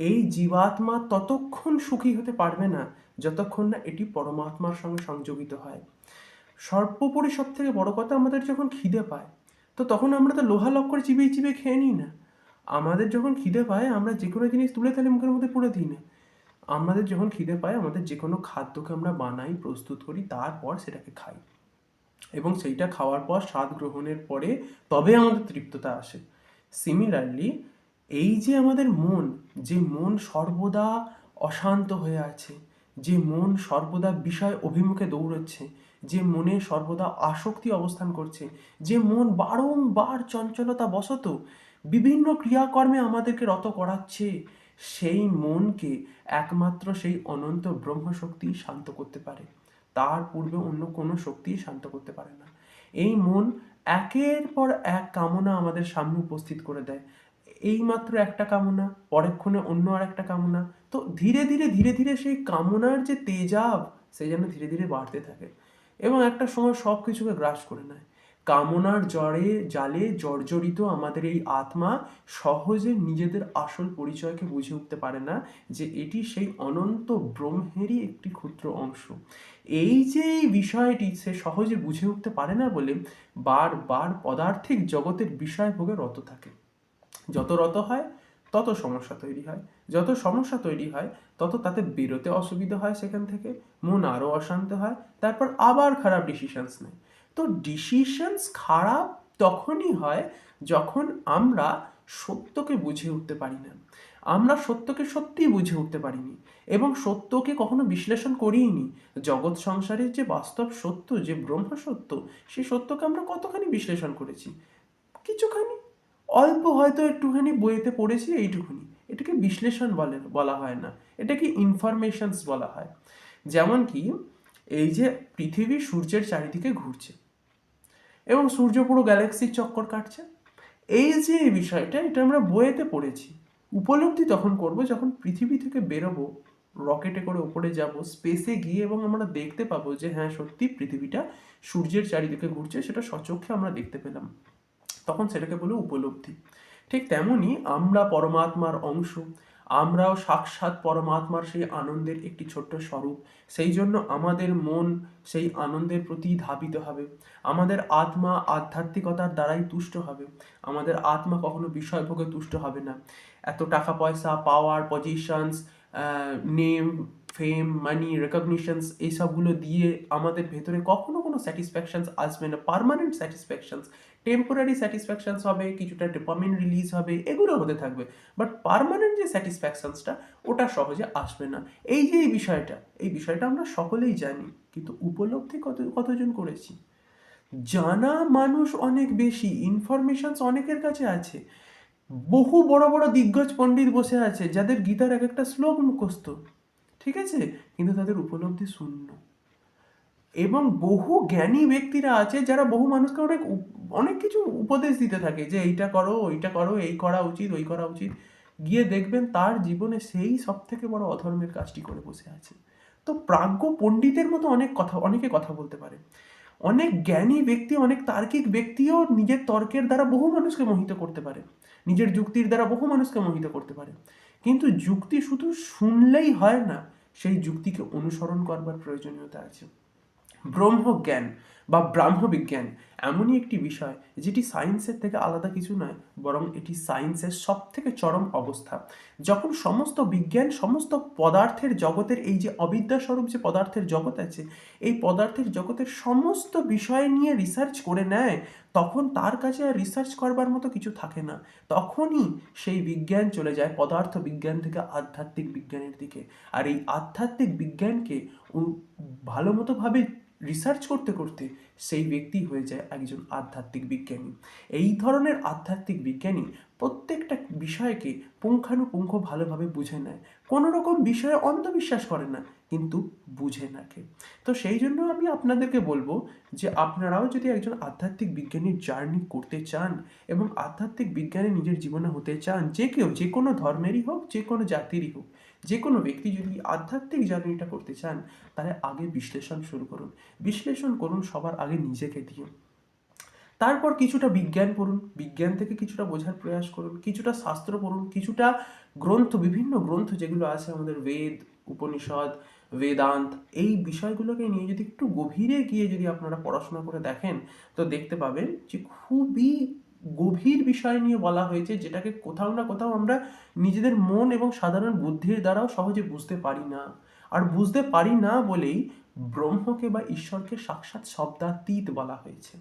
এই জীবাত্মা ততক্ষণ সুখী হতে পারবে না যতক্ষণ না এটি পরমাত্মার সঙ্গে সংযোগিত হয়। সর্বোপরি সব থেকে বড় কথা আমাদের যখন খিদে পায়, তো তখন আমরা তো লোহা করে চিবিয়ে চিবিয়ে খেয়ে নিই না। আমাদের যখন খিদে পায়, আমরা যে কোনো জিনিস তুলে তাহলে মুখের মধ্যে পুড়ে দিই না। আমাদের যখন খিদে পায়, আমাদের যে কোনো খাদ্যকে আমরা বানাই, প্রস্তুত করি, তারপর সেটাকে খাই। এবং সেইটা খাওয়ার পর, স্বাদ গ্রহণের পরে তবে আমাদের তৃপ্ততা আসে। সিমিলারলি এই যে আমাদের মন, যে মন সর্বদা অশান্ত হয়ে আছে, যে মন সর্বদা বিষয় অভিমুখে দৌড়চ্ছে, যে মনে সর্বদা আসক্তি অবস্থান করছে, যে মন বারংবার চঞ্চলতা বশত বিভিন্ন ক্রিয়াকর্মে আমাদেরকে রত করাচ্ছে, সেই মনকে একমাত্র সেই অনন্ত ব্রহ্মশক্তি শান্ত করতে পারে। তার পূর্বে অন্য কোনো শক্তি শান্ত করতে পারে না। এই মন একের পর এক কামনা আমাদের সামনে উপস্থিত করে দেয়। এই মাত্র একটা কামনা, পরেক্ষণে অন্য আর একটা কামনা। তো ধীরে ধীরে ধীরে ধীরে সেই কামনার যে তেজাব, সে যেন ধীরে ধীরে বাড়তে থাকে এবং একটা সময় সব কিছুকে গ্রাস করে নেয়। কামনার জড়ে জালে জর্জরিত আমাদের এই আত্মা সহজে নিজেদের আসল পরিচয়কে বুঝে উঠতে পারে না যে এটি সেই অনন্ত ব্রহ্মেরই একটি ক্ষুদ্র অংশ। এই যে বিষয়টি সে সহজে বুঝে উঠতে পারে না বলে বারবার পদার্থিক জগতের বিষয় ভোগে রত থাকে। যত রত হয়, তত সমস্যা তৈরি হয়। যত সমস্যা তৈরি হয়, তত তাতে বেরোতে অসুবিধা হয় সেখান থেকে, মন আরও অশান্ত হয়, তারপর আবার খারাপ ডিসিশানস নেয়। তো ডিসিশানস খারাপ তখনই হয় যখন আমরা সত্যকে বুঝে উঠতে পারি না। আমরা সত্যকে সত্যিই বুঝে উঠতে পারিনি এবং সত্যকে কখনো বিশ্লেষণ করিনি জগৎ সংসারের যে বাস্তব সত্য, যে ব্রহ্ম সত্য সেই সত্যকে আমরা কতখানি বিশ্লেষণ করেছি? কিছুখানি। অল্প হয়তো একটুখানি বইয়েতে পড়েছি এইটুকুনি। এটাকে বিশ্লেষণ বলে, বলা হয় না। এটাকে ইনফরমেশনস বলা হয়। যেমন কি, এই যে পৃথিবী সূর্যের চারিদিকে ঘুরছে এবং সূর্য পুরো গ্যালাক্সির চক্কর কাটছে। এই যে এই বিষয়টা, এটা আমরা বইয়েতে পড়েছি। উপলব্ধি তখন করব যখন পৃথিবী থেকে বেরোবো রকেটে করে উপরে যাব স্পেসে গিয়ে এবং আমরা দেখতে পাবো যে হ্যাঁ সত্যি পৃথিবীটা সূর্যের চারিদিকে ঘুরছে, সেটা সচক্ষে আমরা দেখতে পেলাম। তখন সেটাকে বলে উপলব্ধি। ঠিক তেমনি আমরা পরমাত্মার অংশ, আমরাও সাক্ষাৎ পরমাত্মার সেই আনন্দের একটি ছোট্ট স্বরূপ। সেই জন্য আমাদের মন সেই আনন্দের প্রতি ধাবিত হবে। আমাদের আত্মা আধ্যাত্মিকতার দ্বারাই তুষ্ট হবে। আমাদের আত্মা কখনো বিষয়ভোগে তুষ্ট হবে না। এত টাকা পয়সা পাওয়ার পজিশনস নেম ফেম মানি রেকগনিশনস এইসবগুলো দিয়ে আমাদের ভেতরে কখনো কোনো স্যাটিসফ্যাকশনস আসবে না। পারমানেন্ট স্যাটিসফ্যাকশানস টেম্পোরারি স্যাটিসফ্যাকশানস হবে, কিছুটা ডোপামিন রিলিজ হবে, এগুলো হতে থাকবে। বাট পারমানেন্ট যে স্যাটিসফ্যাকশানসটা ওটা সহজে আসবে না। এই যে এই বিষয়টা এই বিষয়টা আমরা সকলেই জানি, কিন্তু উপলব্ধি কত, কতজন করেছি? জানা মানুষ অনেক বেশি ইনফরমেশনস অনেকের কাছে আছে। বহু বড় বড় দিগ্গজ পণ্ডিত বসে আছে, যাদের গীতার এক একটা শ্লোক মুখস্থ। ঠিক আছে? কিন্তু তাদের উপলব্ধি শূন্য। এবং বহু জ্ঞানী ব্যক্তিরা আছে যারা বহু মানুষকে অনেক অনেক কিছু উপদেশ দিতে থাকে যে এইটা করো, ওইটা করো, এই করা উচিত, ওই করা উচিত। গিয়ে দেখবেন তার জীবনে সেই সব থেকে বড় অধর্মের কাজটি করে বসে আছে। তো প্রাজ্ঞ পণ্ডিতের মতো অনেক কথা, অনেকে কথা বলতে পারে। অনেক জ্ঞানী ব্যক্তি, অনেক তার্কিক ব্যক্তিও নিজের তর্কের দ্বারা বহু মানুষকে মোহিত করতে পারে। নিজের যুক্তির দ্বারা বহু মানুষকে মোহিত করতে পারে। কিন্তু যুক্তি শুধু শুনলেই হয় না সেই যুক্তিকে অনুসরণ করবার প্রয়োজনীয়তা আছে। ব্রহ্মজ্ঞান বা ব্রাহ্মবিজ্ঞান এমনই একটি বিষয় যেটি সায়েন্সের থেকে আলাদা কিছু নয়, বরং এটি সায়েন্সের সব থেকে চরম অবস্থা। যখন সমস্ত বিজ্ঞান, সমস্ত পদার্থের জগতের এই যে অবিদ্যাস্বরূপ যে পদার্থের জগৎ আছে, এই পদার্থের জগতের সমস্ত বিষয় নিয়ে রিসার্চ করে নেয়, তখন তার কাছে আর রিসার্চ করবার মতো কিছু থাকে না। তখনই সেই বিজ্ঞান চলে যায় পদার্থ বিজ্ঞান থেকে আধ্যাত্মিক বিজ্ঞানের দিকে। আর এই আধ্যাত্মিক বিজ্ঞানকে ভালো মতোভাবে রিসার্চ করতে করতে সেই ব্যক্তি হয়ে যায় একজন আধ্যাত্মিক বিজ্ঞানী। এই ধরনের আধ্যাত্মিক বিজ্ঞানী প্রত্যেকটা বিষয়কে পুঙ্খানুপুঙ্খ ভালোভাবে বুঝে নেয়। কোনো রকম বিষয়ে অন্ধবিশ্বাস করে না, কিন্তু বুঝে নাকে তো সেই জন্য আমি আপনাদেরকে বলব যে আপনারাও যদি একজন আধ্যাত্মিক বিজ্ঞানীর জার্নি করতে চান এবং আধ্যাত্মিক বিজ্ঞানী নিজের জীবনে হতে চান, যে কেউ, যে কোনো ধর্মেরই হোক, যে কোনো জাতিরই হোক যে কোনো ব্যক্তি যদি আধ্যাত্মিক জার্নিটা করতে চান, তাহলে আগে বিশ্লেষণ শুরু করুন। বিশ্লেষণ করুন, সবার আগে নিজেকে দিয়ে। তারপর কিছুটা বিজ্ঞান পড়ুন। বিজ্ঞান থেকে কিছুটা বোঝার প্রয়াস করুন, কিছুটা শাস্ত্র পড়ুন, কিছুটা গ্রন্থ, বিভিন্ন গ্রন্থ যেগুলো আছে আমাদের বেদ, উপনিষদ, বেদান্ত, এই বিষয়গুলোকে নিয়ে যদি একটু গভীরে গিয়ে যদি আপনারা পড়াশোনা করে দেখেন, তো দেখতে পাবেন যে খুবই গভীর বিষয় নিয়ে বলা হয়েছে, যেটাকে কোথাও না কোথাও আমরা নিজেদের মন এবং সাধারণ বুদ্ধির দ্বারাও সহজে বুঝতে পারি না। আর বুঝতে পারি না বলেই ব্রহ্মকে বা ঈশ্বরকে সাক্ষাৎ শব্দাতীত বলা হয়েছে।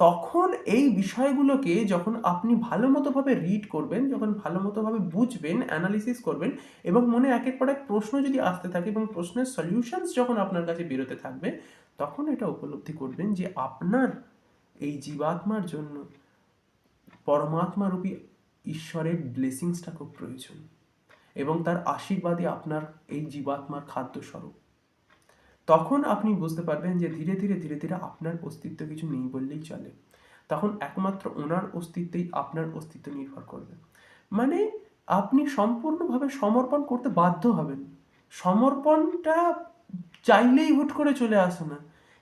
তখন এই বিষয়গুলোকে যখন আপনি ভালো মতোভাবে রিড করবেন, যখন ভালো মতোভাবে বুঝবেন অ্যানালিসিস করবেন এবং মনে একের পর এক প্রশ্ন যদি আসতে থাকে এবং প্রশ্নের সলিউশনস যখন আপনার কাছে বেরোতে থাকবে, তখন এটা উপলব্ধি করবেন যে আপনার এই জীবাত্মার জন্য পরমাত্মারূপী ঈশ্বরের ব্লেসিংসটা খুব প্রয়োজন এবং তার আশীর্বাদই আপনার এই জীবাত্মার খাদ্যস্বরূপ। তখন আপনি বুঝতে পারবেন যে ধীরে ধীরে ধীরে ধীরে আপনার অস্তিত্ব কিছু নেই বললেই চলে। তখন একমাত্র ওনার অস্তিত্বেই আপনার অস্তিত্ব নির্ভর করবে। মানে আপনি সম্পূর্ণভাবে সমর্পণ করতে বাধ্য হবেন। সমর্পণটা চাইলেই হুট করে চলে আসে না।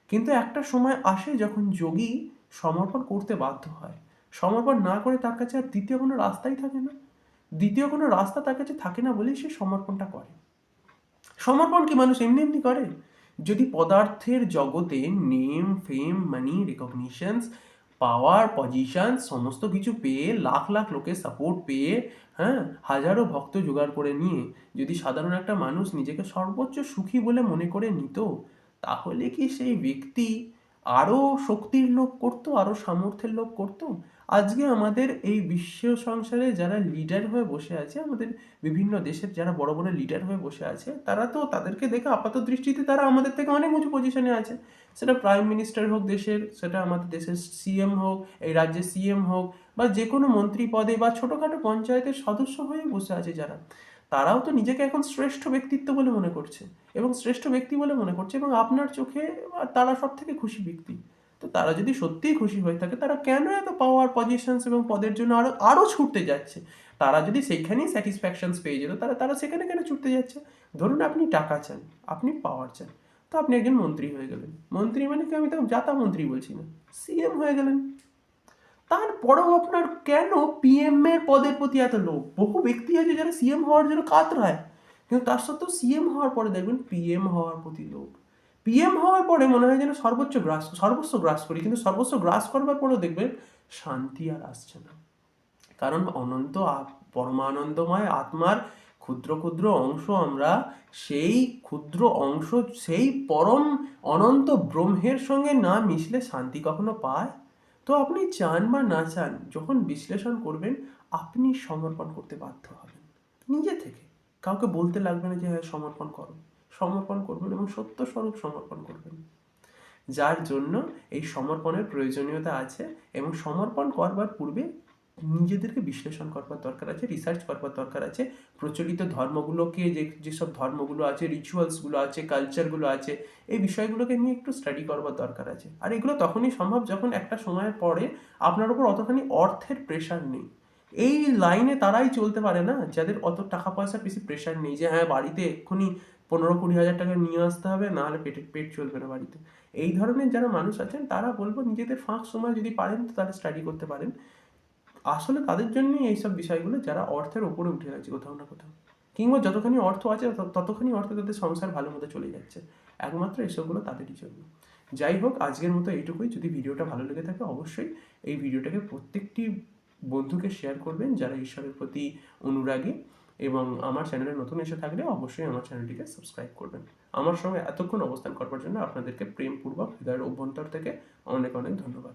কিন্তু একটা সময় আসে যখন যোগী সমর্পণ করতে বাধ্য হয়। সমর্পণ না করে তার কাছে আর দ্বিতীয় কোনো রাস্তাই থাকে না। দ্বিতীয় কোনো রাস্তা তার কাছে থাকে না বলেই সে সমর্পণটা করে। সমর্পণ কি মানুষ এমনি এমনি করে? যদি পদার্থের জগতে name, fame, money recognitions power position সমস্ত কিছু পেয়ে, লাখ লাখ লোকের সাপোর্ট পেয়ে হ্যাঁ হাজারো ভক্ত জোগাড় করে নিয়ে যদি সাধারণ একটা মানুষ নিজেকে সর্বোচ্চ সুখী বলে মনে করে নিত, তাহলে কি সেই ব্যক্তি আরও শক্তির লোভ করতো আরও সামর্থ্যের লোভ করতো? আজকে আমাদের এই বিশ্ব সংসারে যারা লিডার হয়ে বসে আছে, আমাদের বিভিন্ন দেশের যারা বড় বড় লিডার হয়ে বসে আছে, তারা তো তাদেরকে দেখে আপাত দৃষ্টিতে তারা আমাদের থেকে অনেক উঁচু পজিশনে আছে। সেটা প্রাইম মিনিস্টার হোক দেশের, সেটা আমাদের দেশের সিএম হোক, এই রাজ্যের সিএম হোক, বা যে কোনো মন্ত্রী পদে বা ছোটোখাটো পঞ্চায়েতের সদস্য হয়ে বসে আছে যারা, তারাও তো নিজেকে এখন শ্রেষ্ঠ ব্যক্তিত্ব বলে মনে করছে এবং শ্রেষ্ঠ ব্যক্তি বলে মনে করছে এবং আপনার চোখে তারা সব থেকে খুশি ব্যক্তি। তো তারা যদি সত্যিই খুশি হয়ে থাকে, তারা কেন এত পাওয়ার পজিশনস এবং পদের জন্য আরও আরও ছুটতে যাচ্ছে? তারা যদি সেইখানেই স্যাটিসফ্যাকশনস পেয়ে যেত তারা তারা সেখানে কেন ছুটতে যাচ্ছে? ধরুন আপনি টাকা চান, আপনি পাওয়ার চান, তো আপনি একজন মন্ত্রী হয়ে গেলেন। মন্ত্রী মানে কি? আমি তো যাতা মন্ত্রী বলছি না সিএম হয়ে গেলেন। তারপরেও আপনার কেন পিএম এর পদের প্রতি এত লোভ? বহু ব্যক্তি আছে যারা সিএম হওয়ার জন্য কাতরায়। কিন্তু তার সত্ত্বেও সিএম হওয়ার পরে দেখবেন পিএম হওয়ার প্রতি লোভ। পিএম হওয়ার পরে মনে হয় যেন সর্বোচ্চ গ্রাস সর্বস্ব গ্রাস করি, কিন্তু সর্বস্ব গ্রাস করবার পরেও দেখবেন শান্তি আর আসছে না। কারণ অনন্ত পরমানন্দময় আত্মার ক্ষুদ্র ক্ষুদ্র অংশ আমরা সেই ক্ষুদ্র অংশ, সেই পরম অনন্ত ব্রহ্মের সঙ্গে না মিশলে শান্তি কখনো পায়? তো আপনি চান বা না চান, যখন বিশ্লেষণ করবেন, আপনি সমর্পণ করতে বাধ্য হবেন। নিজে থেকে। কাউকে বলতে লাগবে না যে হ্যাঁ সমর্পণ করো। সমর্পণ করবেন এবং সত্য স্বরূপ সমর্পণ করবেন। যার জন্য এই সমর্পণের প্রয়োজনীয়তা আছে এবং সমর্পণ করবার পূর্বে নিজেদেরকে বিশ্লেষণ করবার দরকার আছে রিসার্চ করবার দরকার আছে। প্রচলিত ধর্মগুলোকে যে, যেসব ধর্মগুলো আছে রিচুয়ালসগুলো আছে কালচারগুলো আছে, এই বিষয়গুলোকে নিয়ে একটু স্টাডি করবার দরকার আছে। আর এগুলো তখনই সম্ভব যখন একটা সময়ের পরে আপনার উপর অতখানি অর্থের প্রেশার নেই। এই লাইনে তারাই চলতে পারে না, যাদের অত টাকা পয়সার বেশি প্রেশার নেই যে হ্যাঁ বাড়িতে এক্ষুনি পনেরো কুড়ি হাজার টাকা নিয়ে আসতে হবে, নাহলে পেটে, পেট চলবে না বাড়িতে। এই ধরনের যারা মানুষ আছেন, তারা বলব নিজেদের ফাঁক সময় যদি পারেন, তো তারা স্টাডি করতে পারেন। আসলে তাদের জন্যই এইসব বিষয়গুলো যারা অর্থের ওপরে উঠে গেছে কোথাও না কোথাও। কিংবা যতখানি অর্থ আছে ততখানি অর্থ তাদের সংসার ভালো মতো চলে যাচ্ছে। একমাত্র এসবগুলো তাদেরই জন্য। যাই হোক, আজকের মতো এইটুকুই। যদি ভিডিওটা ভালো লেগে থাকে, অবশ্যই এই ভিডিওটাকে প্রত্যেকটি বন্ধুকে শেয়ার করবেন যারা ঈশ্বরের প্রতি অনুরাগী। এবং আমার চ্যানেলে নতুন এসে থাকলে অবশ্যই আমার চ্যানেলটিকে সাবস্ক্রাইব করবেন। আমার সঙ্গে এতক্ষণ অবস্থান করবার জন্য আপনাদেরকে প্রেমপূর্বক হৃদয়ের অভ্যন্তর থেকে অনেক অনেক ধন্যবাদ।